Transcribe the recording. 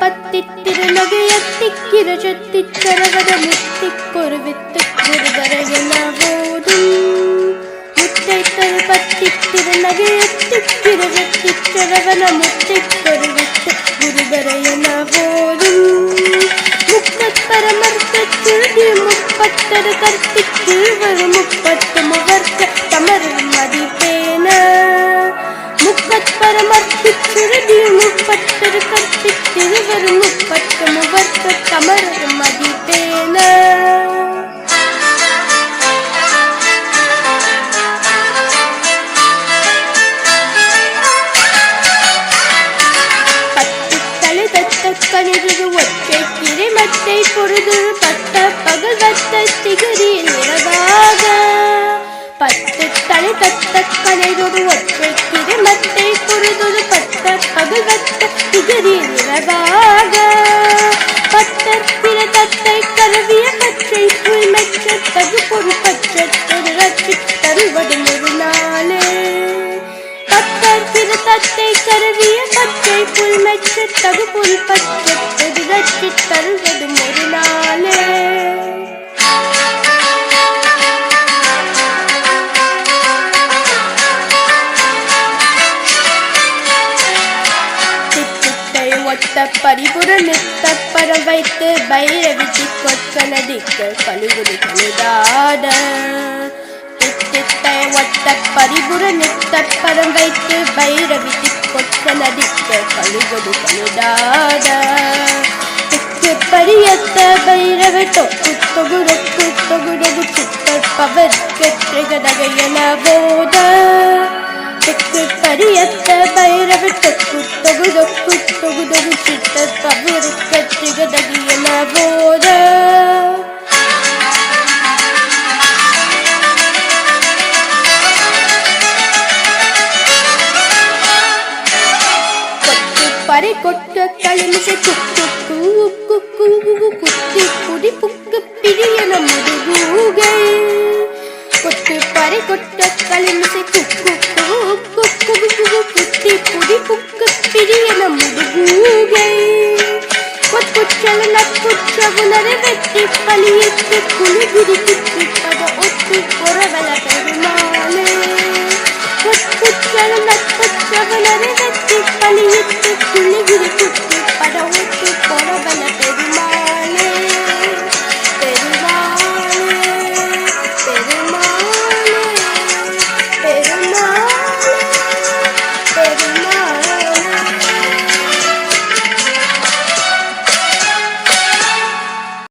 பத்தித்திருநகையத்திக்கிரு சத்தித்தரவத முத்திக்கொரு with குருதரையெனபோதும் முத்தை தரு பத்தித்திருநகையத்திக்கிரு சத்தித்தரவன முத்திக்கொரு with குருதரையெனபோதும் முப்பரமர்த்தி முப்பத்தரு கற்பித்து வரும் முப்பத்து முகர்க்க தமரும் மதிப்பேன. முப்பரமர்த்தி முப்பத்தரு கற்பித்து பத்துத்தலை ஒற்றை கிரிமத்தை மட்டை பொழுது பட்ட பகல் வத்த திகரில் இரவாக பத்து தலை தத்த கணிதது ஒற்றை கிரிமத்தை மட்டை பொழுது பட்ட பகல் வத்த திகரில் இரவாக பத்தத்திர தத்தை கருவிய பச்சை புல்மெச்ச தகு பொரு பச்சை தருவது ஒரு நாளே. தத்தை கருவிய பச்சை தகு சித்தித்தை ஒத்த பரிபுர நித்த பரம் வைத்து பைரவிச்சி கொச்சனதிக்கு கழுகுடி கழுதாட. சித்தித்தை ஒத்த பரிபுர நித்த பரம் வைத்து பைரவிச்சி கொச்சனதிக்கு கழுகுடி கழுதாட. பரியத்த பைரவ தொக்கு தொகுடக்கு தொகுடகு சித்தற்பவர் பவர் கெற்றகதகையன போத. தெற்கு பரியத்த பைரவ தொக்கு தொகு தொகு தொகு சித்த பவர் கெற்றகதகையன போத. கொத்து பறை கொட்ட களிமிசை குக்கு கூக்கு கூகு குத்தி குடி புக்கு பிரியன முதுகூகை. கொத்து பறை கொட்ட களிமிசை குக்கு நட்புற்றவுணர வெற்றி பலியிட்டு குளிகுடி குத்தி பத ஒத்து பொறவல பெருமாளே கொத்துச்சல நட்புற்றவுணர வெற்றி பலியிட்டு குளிகுடி குத்தி